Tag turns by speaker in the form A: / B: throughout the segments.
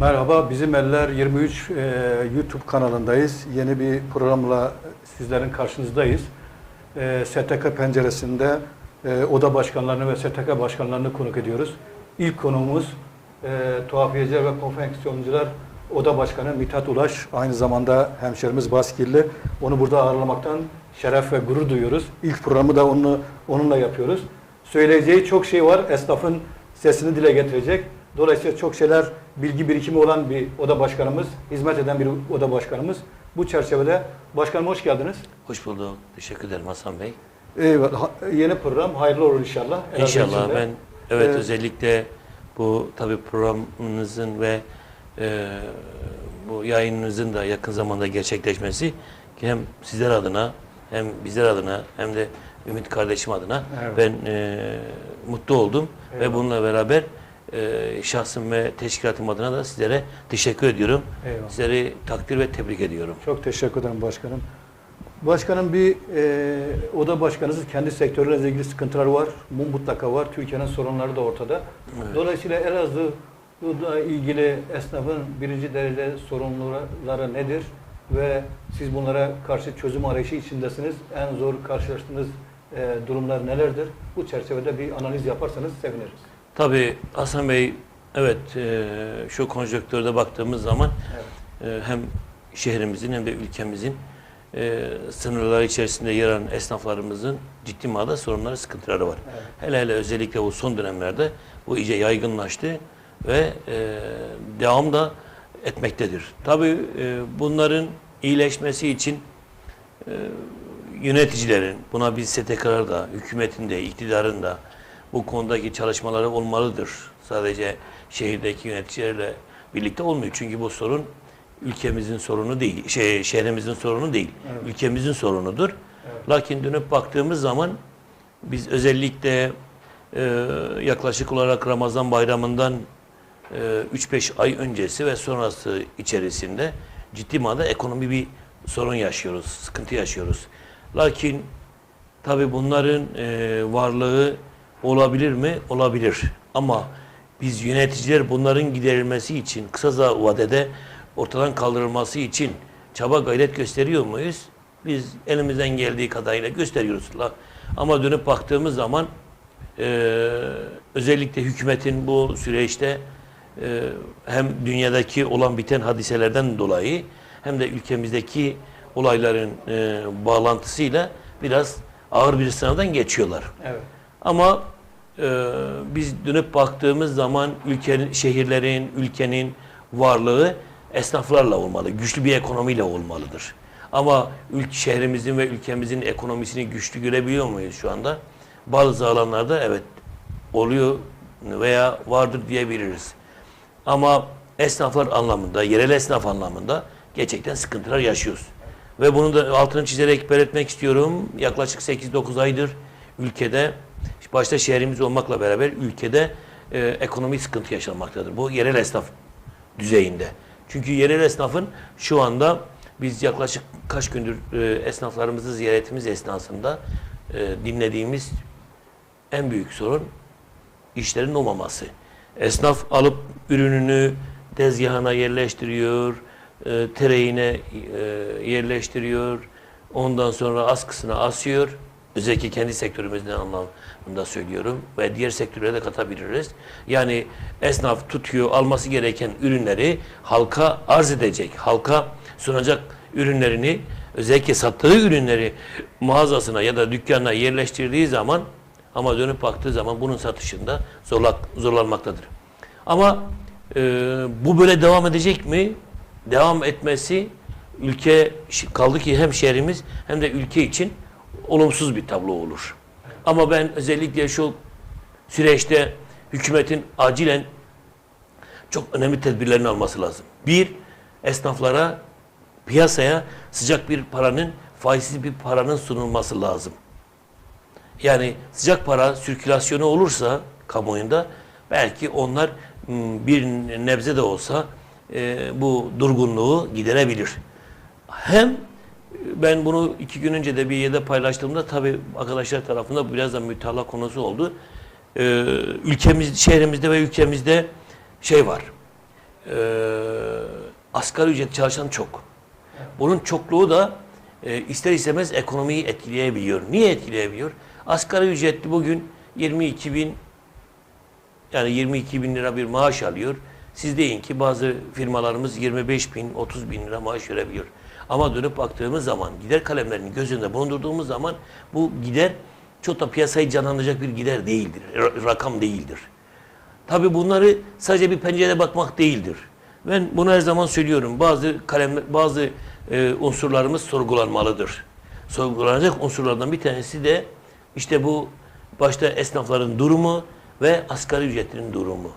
A: Merhaba, Bizim Eller 23 e, YouTube kanalındayız. Yeni bir programla sizlerin karşınızdayız. E, STK penceresinde e, oda başkanlarını ve STK başkanlarını konuk ediyoruz. İlk konuğumuz e, tuhafiyeciler ve konfeksiyoncular Oda Başkanı Mithat Ulaş. Aynı zamanda hemşerimiz Baskilli. Onu burada ağırlamaktan şeref ve gurur duyuyoruz. İlk programı da onu, onunla yapıyoruz. Söyleyeceği çok şey var. Esnafın sesini dile getirecek. Dolayısıyla çok şeyler bilgi birikimi olan bir oda başkanımız, hizmet eden bir oda başkanımız. Bu çerçevede başkanım hoş geldiniz.
B: Hoş bulduk. Teşekkür ederim Hasan Bey.
A: Eyvallah. Yeni program hayırlı olur inşallah. Elazığ
B: İnşallah
A: içinde.
B: ben evet
A: Ee,
B: özellikle bu tabii programınızın ve e, bu yayınınızın da yakın zamanda gerçekleşmesi hem sizler adına hem bizler adına hem de Ümit kardeşim adına
A: Evet.
B: ben e, mutlu oldum ve
A: Eyvallah.
B: bununla beraber e, şahsım ve teşkilatım adına da sizlere teşekkür ediyorum.
A: Eyvallah.
B: Sizleri takdir ve tebrik ediyorum.
A: Çok teşekkür ederim başkanım. Başkanım bir e, oda başkanınız kendi sektörüyle ilgili sıkıntılar var. Bu mutlaka var. Türkiye'nin sorunları da ortada. Dolayısıyla Elazığ'la ilgili esnafın birinci derece sorunları nedir? Ve siz bunlara karşı çözüm arayışı içindesiniz. En zor karşılaştığınız e, durumlar nelerdir? Bu çerçevede bir analiz yaparsanız seviniriz.
B: Tabii Hasan Bey evet e, şu konjonktürde baktığımız zaman
A: Evet.
B: e, hem şehrimizin hem de ülkemizin e, sınırları içerisinde yer alan esnaflarımızın ciddi manada sorunları, sıkıntıları var.
A: Evet.
B: Hele hele özellikle bu son dönemlerde bu iyice yaygınlaştı ve e, devam da etmektedir. Tabii e, bunların iyileşmesi için e, yöneticilerin, buna biz STK'lar da, hükümetin de, iktidarın da bu konudaki çalışmaları olmalıdır. Sadece şehirdeki yöneticilerle birlikte olmuyor. Çünkü bu sorun ülkemizin sorunu değil, şey, şehrimizin sorunu değil,
A: Evet.
B: ülkemizin sorunudur.
A: Evet.
B: Lakin dönüp baktığımız zaman biz özellikle e, yaklaşık olarak Ramazan bayramından e, 3-5 ay öncesi ve sonrası içerisinde ciddi manada ekonomi bir sorun yaşıyoruz, sıkıntı yaşıyoruz. Lakin tabi bunların e, varlığı olabilir mi? Olabilir. Ama biz yöneticiler bunların giderilmesi için kısa vadede ortadan kaldırılması için çaba gayret gösteriyor muyuz? Biz elimizden geldiği kadarıyla gösteriyoruz. Ama dönüp baktığımız zaman e, özellikle hükümetin bu süreçte e, hem dünyadaki olan biten hadiselerden dolayı hem de ülkemizdeki olayların e, bağlantısıyla biraz ağır bir sınavdan geçiyorlar.
A: Evet.
B: Ama biz dönüp baktığımız zaman ülkenin, şehirlerin, ülkenin varlığı esnaflarla olmalı, güçlü bir ekonomiyle olmalıdır. Ama ülk, şehrimizin ve ülkemizin ekonomisini güçlü görebiliyor muyuz şu anda? Bazı alanlarda evet oluyor veya vardır diyebiliriz. Ama esnaflar anlamında, yerel esnaf anlamında gerçekten sıkıntılar yaşıyoruz. Ve bunu da altını çizerek belirtmek istiyorum. Yaklaşık 8-9 aydır ülkede, başta şehrimiz olmakla beraber ülkede e, ekonomik sıkıntı yaşanmaktadır. Bu yerel esnaf düzeyinde. Çünkü yerel esnafın şu anda biz yaklaşık kaç gündür e, esnaflarımızı ziyaretimiz esnasında e, dinlediğimiz en büyük sorun işlerin olmaması. Esnaf alıp ürününü tezgahına yerleştiriyor, e, tereğine e, yerleştiriyor, ondan sonra askısına asıyor. Özellikle kendi sektörümüzden anlamında söylüyorum ve diğer sektörlere de katabiliriz. Yani esnaf tutuyor alması gereken ürünleri halka arz edecek, halka sunacak ürünlerini özellikle sattığı ürünleri mağazasına ya da dükkanına yerleştirdiği zaman ama dönüp baktığı zaman bunun satışında zorlak, zorlanmaktadır. Ama e, bu böyle devam edecek mi? Devam etmesi ülke kaldı ki hem şehrimiz hem de ülke için olumsuz bir tablo olur. Ama ben özellikle şu süreçte hükümetin acilen çok önemli tedbirlerini alması lazım. Bir, esnaflara, piyasaya sıcak bir paranın, faizsiz bir paranın sunulması lazım. Yani sıcak para sirkülasyonu olursa kamuoyunda belki onlar m, bir nebze de olsa e, bu durgunluğu giderebilir. Hem ben bunu iki gün önce de bir yerde paylaştığımda tabii arkadaşlar tarafından biraz da mütalaa konusu oldu. E, ülkemiz, şehrimizde ve ülkemizde şey var. e, asgari ücret çalışan çok. Bunun çokluğu da e, ister istemez ekonomiyi etkileyebiliyor. Niye etkileyebiliyor? Asgari ücretli bugün 22 bin yani 22 bin lira bir maaş alıyor. Siz deyin ki bazı firmalarımız 25 bin, 30 bin lira maaş verebiliyor. Ama dönüp baktığımız zaman gider kalemlerini göz önünde bulundurduğumuz zaman bu gider çok da piyasayı canlandıracak bir gider değildir. ra- Rakam değildir. Tabii bunları sadece bir pencerede bakmak değildir. Ben bunu her zaman söylüyorum. Bazı kalem, bazı e, unsurlarımız sorgulanmalıdır. Sorgulanacak unsurlardan bir tanesi de işte bu başta esnafların durumu ve asgari ücretlinin durumu.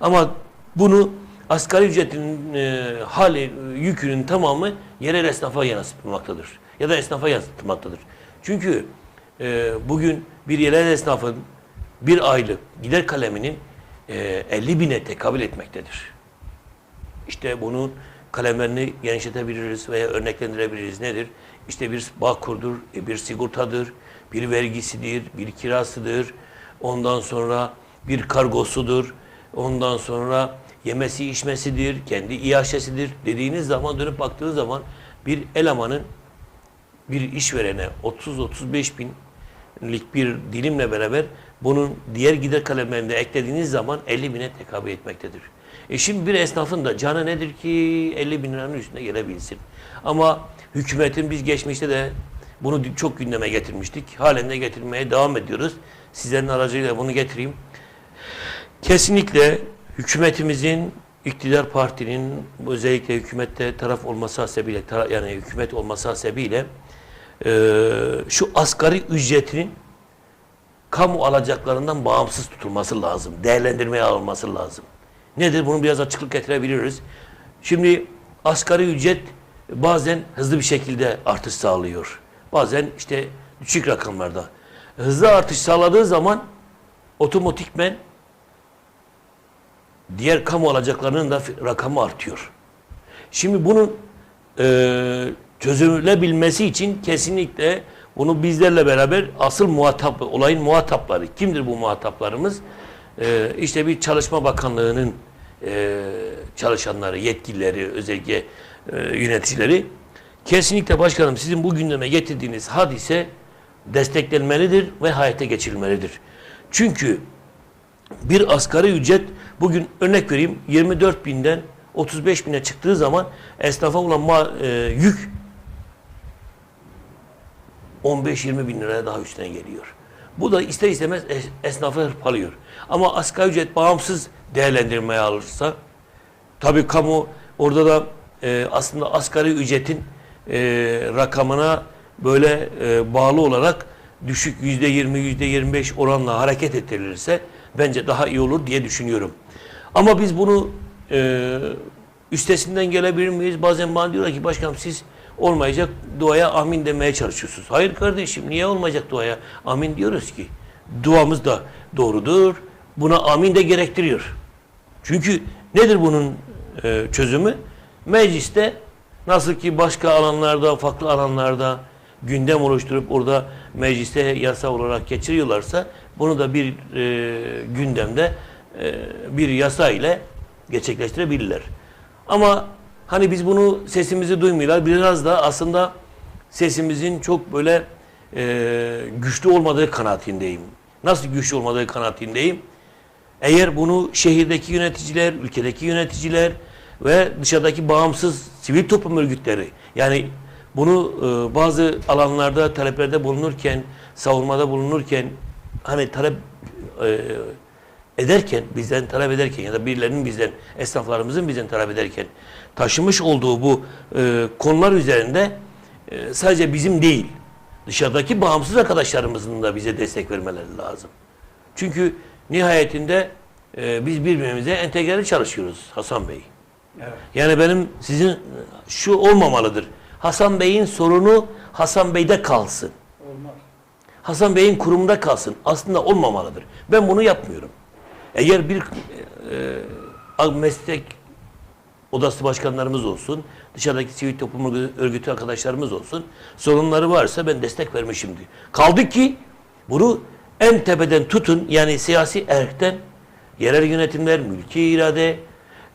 B: Ama bunu asgari ücretin e, hali, e, yükünün tamamı yerel esnafa yansıtmaktadır. Ya da esnafa yansıtmaktadır. Çünkü e, bugün bir yerel esnafın bir aylık gider kaleminin e, 50 bine tekabül etmektedir. İşte bunun kalemlerini genişletebiliriz veya örneklendirebiliriz. Nedir? İşte bir bağkurdur, e, bir sigortadır, bir vergisidir, bir kirasıdır. Ondan sonra bir kargosudur. Ondan sonra yemesi içmesidir, kendi iaşesidir dediğiniz zaman dönüp baktığınız zaman bir elemanın bir işverene 30-35 binlik bir dilimle beraber bunun diğer gider kalemlerinde eklediğiniz zaman 50 bine tekabül etmektedir. E şimdi bir esnafın da canı nedir ki 50 bin liranın üstüne gelebilsin. Ama hükümetin biz geçmişte de bunu çok gündeme getirmiştik. Halen de getirmeye devam ediyoruz. Sizlerin aracıyla bunu getireyim. Kesinlikle hükümetimizin, iktidar partinin özellikle hükümette taraf olması hasebiyle, yani hükümet olması hasebiyle eee, şu asgari ücretinin kamu alacaklarından bağımsız tutulması lazım. Değerlendirmeye alınması lazım. Nedir? Bunu biraz açıklık getirebiliriz. Şimdi asgari ücret bazen hızlı bir şekilde artış sağlıyor. Bazen işte düşük rakamlarda. Hızlı artış sağladığı zaman otomatikmen diğer kamu alacaklarının da rakamı artıyor. Şimdi bunun e, çözülebilmesi için kesinlikle bunu bizlerle beraber asıl muhatap, olayın muhatapları. Kimdir bu muhataplarımız? E, işte bir Çalışma Bakanlığı'nın e, çalışanları, yetkilileri, özellikle e, yöneticileri. Kesinlikle başkanım sizin bu gündeme getirdiğiniz hadise desteklenmelidir ve hayata geçirilmelidir. Çünkü bir asgari ücret bugün örnek vereyim 24 binden 35 bine çıktığı zaman esnafa olan e, yük 15-20 bin liraya daha üstüne geliyor. Bu da ister istemez es- esnafı hırpalıyor. Ama asgari ücret bağımsız değerlendirmeye alırsa tabii kamu orada da e, aslında asgari ücretin e, rakamına böyle e, bağlı olarak düşük yüzde yirmi, yüzde yirmi beş oranla hareket ettirilirse bence daha iyi olur diye düşünüyorum. Ama biz bunu e, üstesinden gelebilir miyiz? Bazen bana diyorlar ki başkanım siz olmayacak duaya amin demeye çalışıyorsunuz. Hayır kardeşim niye olmayacak duaya amin diyoruz ki? Duamız da doğrudur. Buna amin de gerektiriyor. Çünkü nedir bunun e, çözümü? Mecliste nasıl ki başka alanlarda, farklı alanlarda gündem oluşturup orada mecliste yasa olarak geçiriyorlarsa bunu da bir e, gündemde e, bir yasa ile gerçekleştirebilirler. Ama hani biz bunu sesimizi duymuyorlar. Biraz da aslında sesimizin çok böyle e, güçlü olmadığı kanaatindeyim. Nasıl güçlü olmadığı kanaatindeyim? Eğer bunu şehirdeki yöneticiler, ülkedeki yöneticiler ve dışarıdaki bağımsız sivil toplum örgütleri yani bunu e, bazı alanlarda taleplerde bulunurken, savunmada bulunurken hani talep e, ederken, bizden talep ederken ya da birilerinin bizden, esnaflarımızın bizden talep ederken taşımış olduğu bu e, konular üzerinde e, sadece bizim değil, dışarıdaki bağımsız arkadaşlarımızın da bize destek vermeleri lazım. Çünkü nihayetinde e, biz birbirimize entegreli çalışıyoruz Hasan Bey.
A: Evet.
B: Yani benim sizin şu olmamalıdır. Hasan Bey'in sorunu Hasan Bey'de kalsın.
A: Olmaz.
B: Hasan Bey'in kurumunda kalsın. Aslında olmamalıdır. Ben bunu yapmıyorum. Eğer bir e, meslek odası başkanlarımız olsun, dışarıdaki sivil toplum örgütü arkadaşlarımız olsun, sorunları varsa ben destek vermişimdir. Kaldı ki bunu en tepeden tutun yani siyasi erkten yerel yönetimler, mülki irade,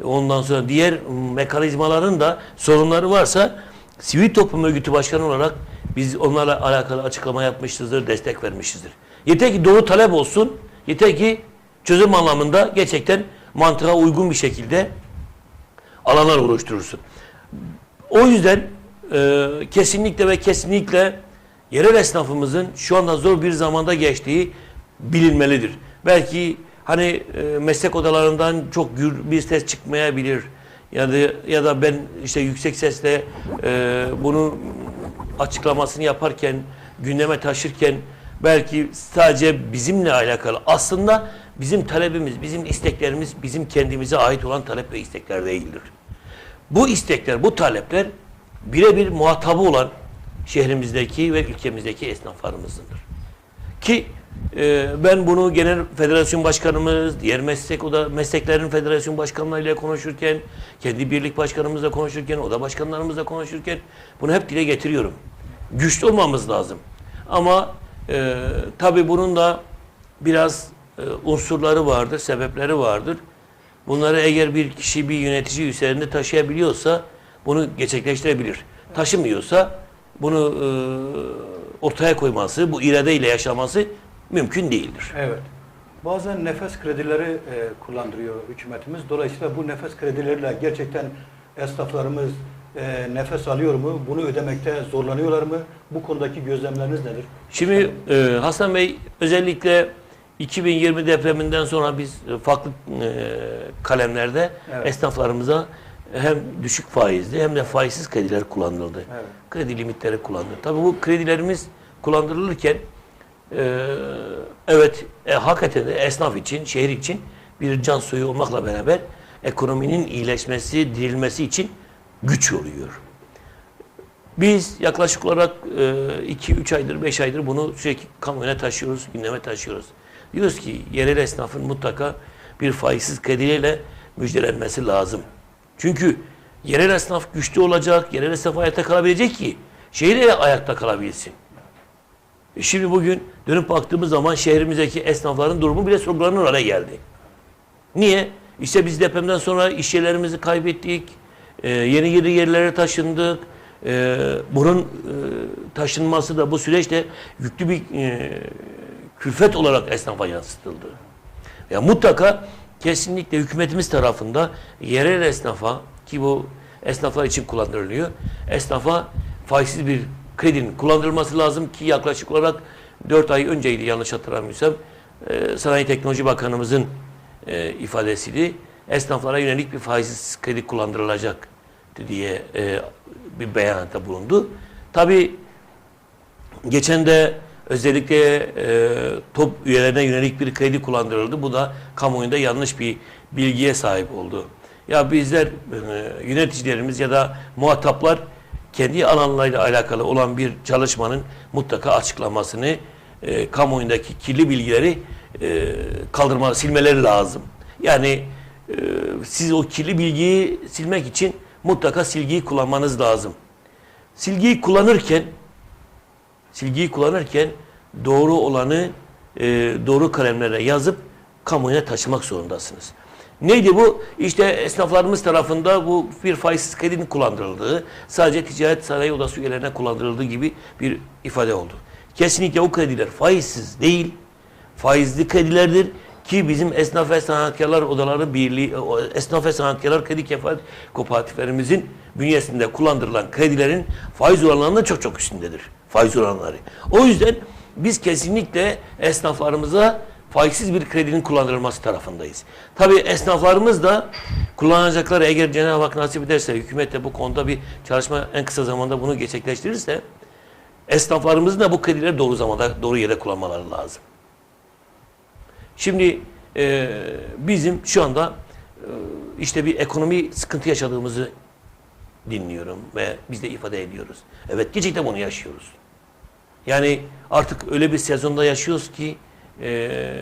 B: ondan sonra diğer mekanizmaların da sorunları varsa sivil toplum örgütü başkanı olarak biz onlarla alakalı açıklama yapmışızdır, destek vermişizdir. Yeter ki doğru talep olsun, yeter ki çözüm anlamında gerçekten mantığa uygun bir şekilde alanlar oluşturursun. O yüzden e, kesinlikle ve kesinlikle yerel esnafımızın şu anda zor bir zamanda geçtiği bilinmelidir. Belki hani e, meslek odalarından çok gür bir ses çıkmayabilir. Ya da ya da ben işte yüksek sesle e, bunu açıklamasını yaparken gündeme taşırken belki sadece bizimle alakalı aslında bizim talebimiz, bizim isteklerimiz bizim kendimize ait olan talep ve istekler değildir. Bu istekler, bu talepler birebir muhatabı olan şehrimizdeki ve ülkemizdeki esnaflarımızındır. Ki e, ben bunu genel federasyon başkanımız, diğer meslek oda mesleklerin federasyon başkanlarıyla konuşurken, kendi birlik başkanımızla konuşurken, oda başkanlarımızla konuşurken bunu hep dile getiriyorum. Güçlü olmamız lazım. Ama e, tabii bunun da biraz e, unsurları vardır, sebepleri vardır. Bunları eğer bir kişi bir yönetici üzerinde taşıyabiliyorsa bunu gerçekleştirebilir. Taşımıyorsa bunu e, ortaya koyması, bu iradeyle yaşaması mümkün değildir.
A: Evet. Bazen nefes kredileri e, kullandırıyor hükümetimiz. Dolayısıyla bu nefes kredileriyle gerçekten esnaflarımız e, nefes alıyor mu? Bunu ödemekte zorlanıyorlar mı? Bu konudaki gözlemleriniz nedir?
B: Şimdi e, Hasan Bey özellikle 2020 depreminden sonra biz e, farklı e, kalemlerde
A: Evet.
B: esnaflarımıza hem düşük faizli hem de faizsiz krediler kullanıldı.
A: Evet.
B: Kredi limitleri kullanıldı. Tabii bu kredilerimiz kullandırılırken e, evet e, hakikaten de esnaf için, şehir için bir can suyu olmakla beraber ekonominin iyileşmesi, dirilmesi için güç oluyor. Biz yaklaşık olarak 2-3 aydır, 5 aydır bunu sürekli kamuoyuna taşıyoruz, gündeme taşıyoruz. Diyoruz ki yerel esnafın mutlaka bir faizsiz krediyle müjdelenmesi lazım. Çünkü yerel esnaf güçlü olacak, yerel esnaf ayakta kalabilecek ki şehir ayakta kalabilsin. E Şimdi bugün dönüp baktığımız zaman şehrimizdeki esnafların durumu bile sorgulanır hale geldi. Niye? İşte biz depremden sonra iş yerlerimizi kaybettik. Ee, yeni yeni yerlere taşındık. Ee, bunun e, taşınması da bu süreçte yüklü bir e, külfet olarak esnafa yansıtıldı. Ya mutlaka kesinlikle hükümetimiz tarafında yerel esnafa ki bu esnaflar için kullandırılıyor. Esnafa faizsiz bir kredinin kullandırılması lazım ki yaklaşık olarak 4 ay önceydi yanlış hatırlamıyorsam e, Sanayi Teknoloji Bakanımızın e, ifadesiydi. Esnaflara yönelik bir faizsiz kredi kullandırılacak diye e, bir beyanata bulundu. Tabii Geçen de özellikle e, top üyelerine yönelik bir kredi kullandırıldı. Bu da kamuoyunda yanlış bir bilgiye sahip oldu. Ya bizler e, yöneticilerimiz ya da muhataplar kendi alanlarıyla alakalı olan bir çalışmanın mutlaka açıklamasını, e, kamuoyundaki kirli bilgileri e, kaldırma, silmeleri lazım. Yani e, siz o kirli bilgiyi silmek için mutlaka silgiyi kullanmanız lazım. Silgiyi kullanırken silgiyi kullanırken doğru olanı e, doğru kalemlere yazıp kamuoyuna taşımak zorundasınız. Neydi bu? İşte esnaflarımız tarafında bu bir faizsiz kredinin kullandırıldığı, sadece ticaret sanayi odası üyelerine kullandırıldığı gibi bir ifade oldu. Kesinlikle o krediler faizsiz değil, faizli kredilerdir ki bizim esnaf ve sanatkarlar odaları birliği, esnaf ve sanatkarlar kredi kefalet kooperatiflerimizin bünyesinde kullandırılan kredilerin faiz oranlarının çok çok üstündedir. Faiz oranları. O yüzden biz kesinlikle esnaflarımıza faizsiz bir kredinin kullandırılması tarafındayız. Tabii esnaflarımız da kullanacakları eğer Cenab-ı Hak nasip ederse hükümet de bu konuda bir çalışma en kısa zamanda bunu gerçekleştirirse esnaflarımızın da bu kredileri doğru zamanda doğru yere kullanmaları lazım. Şimdi e, bizim şu anda e, işte bir ekonomi sıkıntı yaşadığımızı dinliyorum ve biz de ifade ediyoruz. Evet gerçekten bunu yaşıyoruz. Yani artık öyle bir sezonda yaşıyoruz ki e,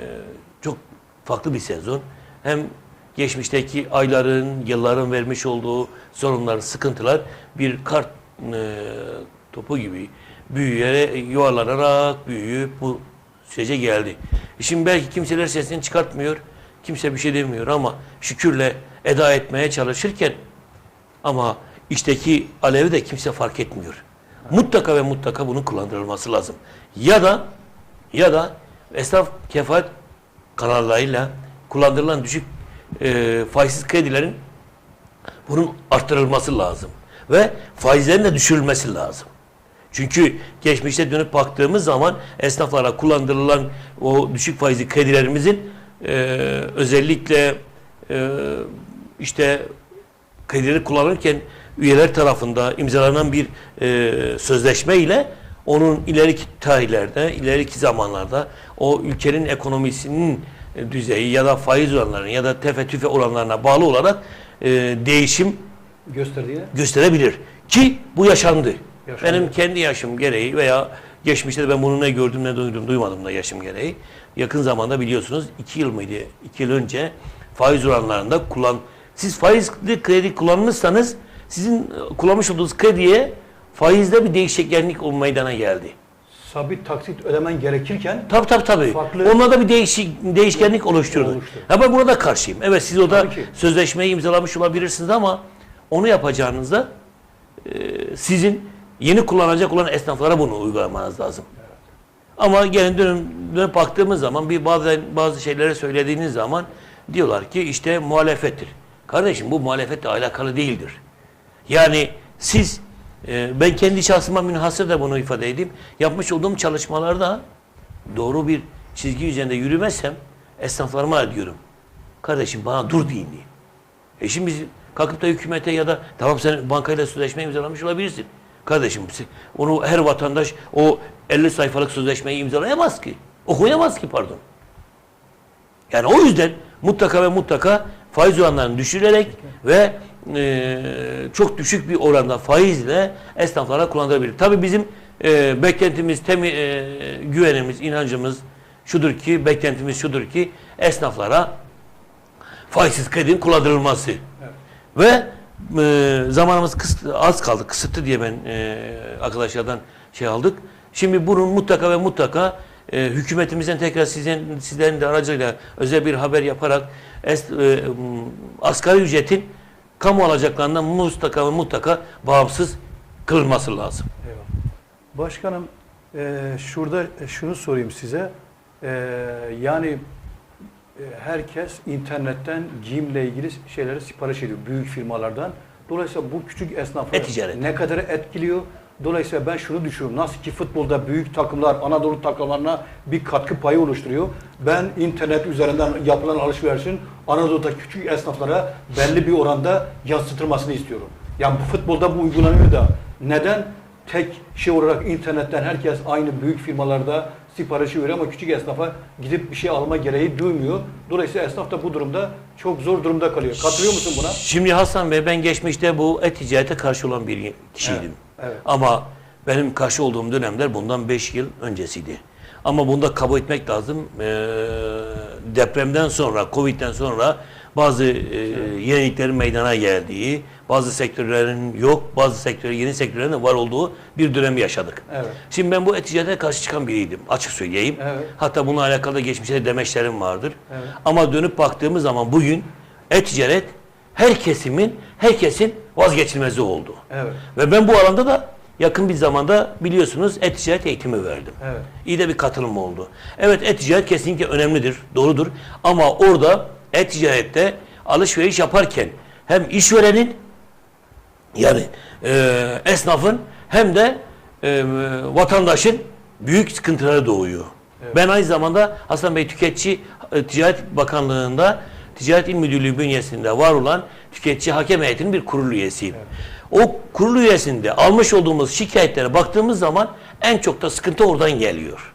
B: çok farklı bir sezon. Hem geçmişteki ayların, yılların vermiş olduğu sorunlar, sıkıntılar bir kart e, topu gibi büyüyerek, yuvarlanarak büyüyüp bu sürece geldi. E Şimdi belki kimseler sesini çıkartmıyor, kimse bir şey demiyor ama şükürle eda etmeye çalışırken ama içteki alevi de kimse fark etmiyor. Mutlaka ve mutlaka bunun kullandırılması lazım. Ya da ya da esnaf kefaat kanallarıyla kullandırılan düşük e, faizsiz kredilerin bunun arttırılması lazım. Ve faizlerin de düşürülmesi lazım. Çünkü geçmişte dönüp baktığımız zaman esnaflara kullandırılan o düşük faizli kredilerimizin e, özellikle e, işte kredileri kullanırken üyeler tarafında imzalanan bir e, sözleşme ile onun ileriki tarihlerde, ileriki zamanlarda o ülkenin ekonomisinin e, düzeyi ya da faiz oranlarının ya da tefe tüfe oranlarına bağlı olarak e, değişim gösterebilir. Ki bu yaşandı.
A: Yaşandı.
B: Benim kendi yaşım gereği veya geçmişte de ben bunu ne gördüm ne duydum duymadım da yaşım gereği. Yakın zamanda biliyorsunuz iki yıl mıydı? iki yıl önce faiz oranlarında kullan siz faizli kredi kullanmışsanız sizin e, kullanmış olduğunuz krediye faizde bir değişkenlik o meydana geldi.
A: Sabit taksit ödemen gerekirken
B: Tabii tabii tabii.
A: Farklı-
B: Onunla da bir değişik, değişkenlik oluşturdu.
A: Oluştu.
B: Ha ben burada karşıyım. Evet siz o da
A: Tabii ki.
B: sözleşmeyi imzalamış olabilirsiniz ama onu yapacağınızda e, sizin yeni kullanacak olan esnaflara bunu uygulamanız lazım. Ama gelin dönüp, dönüp baktığımız zaman bir bazı bazı şeyleri söylediğiniz zaman diyorlar ki işte muhalefettir. Kardeşim bu muhalefetle alakalı değildir. Yani siz e, ben kendi şahsıma münhasır da bunu ifade edeyim. Yapmış olduğum çalışmalarda doğru bir çizgi üzerinde yürümezsem esnaflarıma diyorum. Kardeşim bana dur deyin diye. E şimdi biz kalkıp da hükümete ya da tamam sen bankayla sözleşme imzalamış olabilirsin. Kardeşim onu her vatandaş o 50 sayfalık sözleşmeyi imzalayamaz ki. Okuyamaz ki pardon. Yani o yüzden mutlaka ve mutlaka faiz oranlarını düşürerek ve e, çok düşük bir oranda faizle esnaflara kullanılabilir. Tabii bizim e, beklentimiz, temi, e, güvenimiz, inancımız şudur ki, beklentimiz şudur ki esnaflara faizsiz kredinin kullandırılması. Ve e, zamanımız kısıtlı, az kaldı, kısıtlı diye ben e, arkadaşlardan şey aldık. Şimdi bunun mutlaka ve mutlaka e, hükümetimizden tekrar sizin sizlerin de aracıyla özel bir haber yaparak es, e, asgari ücretin kamu alacaklarından mutlaka ve mutlaka bağımsız kılınması lazım.
A: Eyvallah. Başkanım e, şurada şunu sorayım size. E, yani e, herkes internetten giyimle ilgili şeyleri sipariş ediyor büyük firmalardan. Dolayısıyla bu küçük esnafı
B: E-ticaret.
A: ne kadar etkiliyor? Dolayısıyla ben şunu düşünüyorum. Nasıl ki futbolda büyük takımlar Anadolu takımlarına bir katkı payı oluşturuyor. Ben internet üzerinden yapılan alışverişin Anadolu'daki küçük esnaflara belli bir oranda yansıtılmasını istiyorum. Yani bu futbolda bu uygulanıyor da neden tek şey olarak internetten herkes aynı büyük firmalarda siparişi veriyor ama küçük esnafa gidip bir şey alma gereği duymuyor. Dolayısıyla esnaf da bu durumda çok zor durumda kalıyor. Katılıyor musun buna?
B: Şimdi Hasan Bey ben geçmişte bu et-ticarete karşı olan bir kişiydim.
A: Evet, evet.
B: Ama benim karşı olduğum dönemler bundan 5 yıl öncesiydi. Ama bunda kabul etmek lazım. Ee, depremden sonra, Covid'den sonra bazı e, yeniliklerin meydana geldiği, bazı sektörlerin yok, bazı sektör, yeni sektörlerin de var olduğu bir dönemi yaşadık.
A: Evet.
B: Şimdi ben bu et-ticarete karşı çıkan biriydim. Açık söyleyeyim.
A: Evet.
B: Hatta bununla alakalı da geçmişte demeçlerim vardır.
A: Evet.
B: Ama dönüp baktığımız zaman bugün et-ticaret her kesimin, herkesin vazgeçilmezi oldu.
A: Evet.
B: Ve ben bu alanda da yakın bir zamanda biliyorsunuz et-ticaret eğitimi verdim.
A: Evet.
B: İyi de bir katılım oldu. Evet et-ticaret kesinlikle önemlidir, doğrudur. Ama orada et-ticarette alışveriş yaparken hem işverenin yani e, esnafın hem de e, vatandaşın büyük sıkıntıları doğuyor. Ben aynı zamanda Hasan Bey Tüketici e, Ticaret Bakanlığı'nda Ticaret İl Müdürlüğü bünyesinde var olan tüketici hakem heyetinin bir kurul üyesiyim. O kurul üyesinde almış olduğumuz şikayetlere baktığımız zaman en çok da sıkıntı oradan geliyor.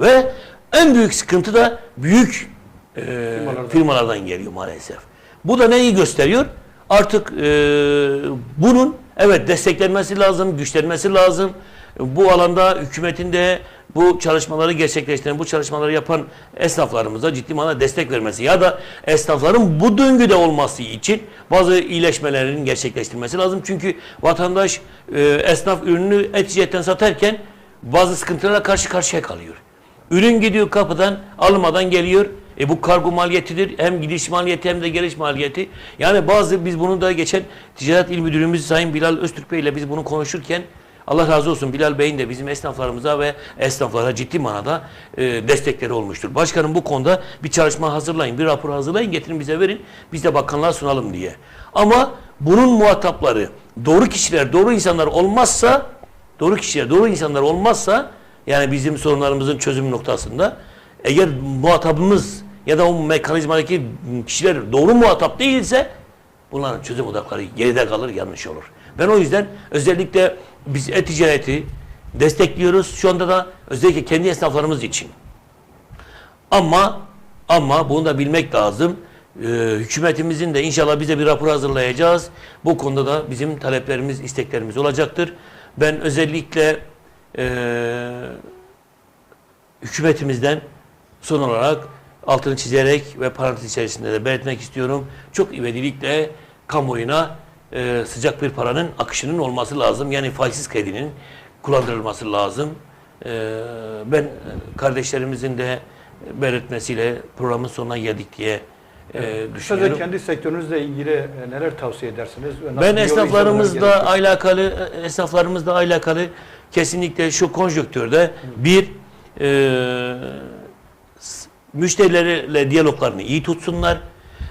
B: Ve en büyük sıkıntı da büyük e,
A: Firmalardan.
B: firmalardan geliyor maalesef. Bu da neyi gösteriyor? Artık e, bunun evet desteklenmesi lazım, güçlenmesi lazım. Bu alanda hükümetin de bu çalışmaları gerçekleştiren, bu çalışmaları yapan esnaflarımıza ciddi manada destek vermesi ya da esnafların bu döngüde olması için bazı iyileşmelerin gerçekleştirilmesi lazım. Çünkü vatandaş e, esnaf ürünü eticetten satarken bazı sıkıntılara karşı karşıya kalıyor. Ürün gidiyor kapıdan almadan geliyor. E bu kargo maliyetidir. Hem gidiş maliyeti hem de geliş maliyeti. Yani bazı biz bunu da geçen Ticaret İl Müdürümüz Sayın Bilal Öztürk Bey ile biz bunu konuşurken Allah razı olsun Bilal Bey'in de bizim esnaflarımıza ve esnaflara ciddi manada e, destekleri olmuştur. Başkanım bu konuda bir çalışma hazırlayın, bir rapor hazırlayın, getirin bize verin. Biz de bakanlığa sunalım diye. Ama bunun muhatapları doğru kişiler, doğru insanlar olmazsa doğru kişiler, doğru insanlar olmazsa yani bizim sorunlarımızın çözüm noktasında eğer muhatabımız ya da o mekanizmadaki kişiler doğru muhatap değilse bunların çözüm odakları geride kalır, yanlış olur. Ben o yüzden özellikle biz e-ticareti destekliyoruz. Şu anda da özellikle kendi esnaflarımız için. Ama ama bunu da bilmek lazım. Ee, hükümetimizin de inşallah bize bir rapor hazırlayacağız. Bu konuda da bizim taleplerimiz, isteklerimiz olacaktır. Ben özellikle eee hükümetimizden son olarak altını çizerek ve parantez içerisinde de belirtmek istiyorum. Çok ivedilikle kamuoyuna e, sıcak bir paranın akışının olması lazım. Yani faizsiz kredinin kullandırılması lazım. E, ben e, kardeşlerimizin de belirtmesiyle programın sonuna geldik diye e, düşünüyorum.
A: kendi sektörünüzle ilgili e, neler tavsiye edersiniz? Nasıl
B: Ben esnaflarımızla alakalı esnaflarımızla alakalı kesinlikle şu konjonktürde bir e, müşterilerle diyaloglarını iyi tutsunlar.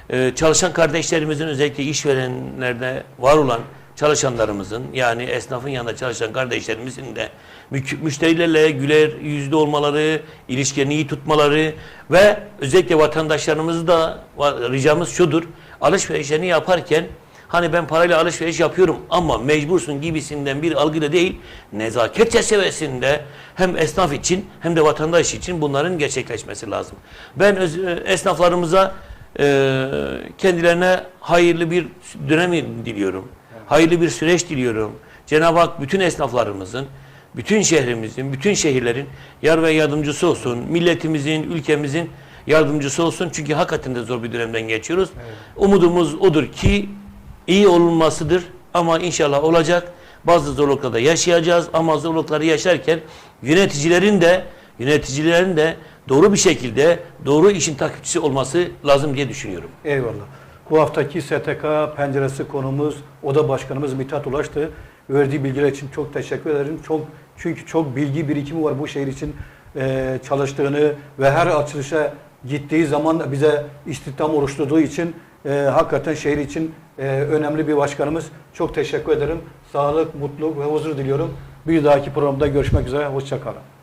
B: E, çalışan kardeşlerimizin özellikle işverenlerde var olan çalışanlarımızın yani esnafın yanında çalışan kardeşlerimizin de mü- müşterilerle güler yüzlü olmaları, ilişkilerini iyi tutmaları ve özellikle vatandaşlarımızı da ricamız şudur. Alışverişlerini yaparken Hani ben parayla alışveriş yapıyorum ama mecbursun gibisinden bir algıyla değil, nezaket çerçevesinde hem esnaf için hem de vatandaş için bunların gerçekleşmesi lazım. Ben e, esnaflarımıza e, kendilerine hayırlı bir dönem diliyorum. Hayırlı bir süreç diliyorum. Cenab-ı Hak bütün esnaflarımızın, bütün şehrimizin, bütün şehirlerin yar ve yardımcısı olsun. Milletimizin, ülkemizin yardımcısı olsun. Çünkü hakikaten de zor bir dönemden geçiyoruz. Umudumuz odur ki iyi olunmasıdır ama inşallah olacak. Bazı zorluklarda yaşayacağız ama zorlukları yaşarken yöneticilerin de yöneticilerin de doğru bir şekilde doğru işin takipçisi olması lazım diye düşünüyorum.
A: Eyvallah. Bu haftaki STK penceresi konumuz Oda Başkanımız Mithat Ulaş'tı. Verdiği bilgiler için çok teşekkür ederim. Çok çünkü çok bilgi birikimi var bu şehir için eee, çalıştığını ve her açılışa gittiği zaman bize istihdam oluşturduğu için eee, hakikaten şehir için eee, önemli bir başkanımız. Çok teşekkür ederim. Sağlık, mutluluk ve huzur diliyorum. Bir dahaki programda görüşmek üzere. Hoşçakalın.